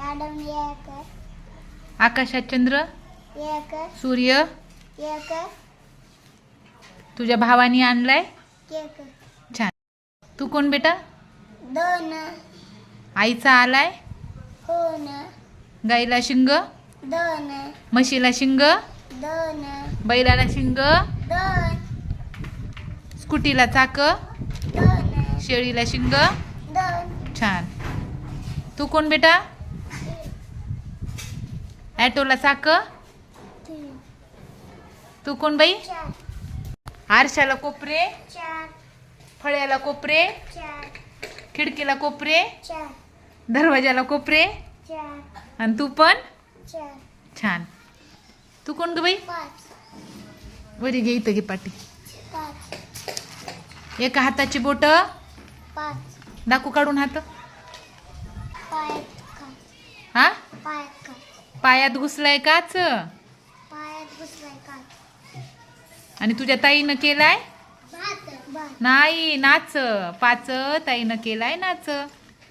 Madam एक आकाशात चंद्र एक सूर्य एक तुझ्या भावानी आणलाय? एक छान. तू कोण बेटा? दोन. आईचा आलाय? कोण गाईला शिंग? दोन. म्हशीला शिंग? दोन. बैलाला शिंग? दोन. स्कूटीला चाक? दोन. शेळीला शिंग? दोन. छान. तू कोण बेटा? ॲटोला चाक तू कोण बाई आरशाला कोपरे फळ्याला कोपरे खिडकीला कोपरे दरवाजाला कोपरे आणि तू पण छान तू कोण ग बाई वरी घे इथं घे पाटी एका हाताची बोट दाखू काढून हात हा पायात घुसलाय काच? पायात घुसलाय काच. आणि तुझ्या ताईनं केलाय? नाही नाच. पाच ताईनं केलाय नाच.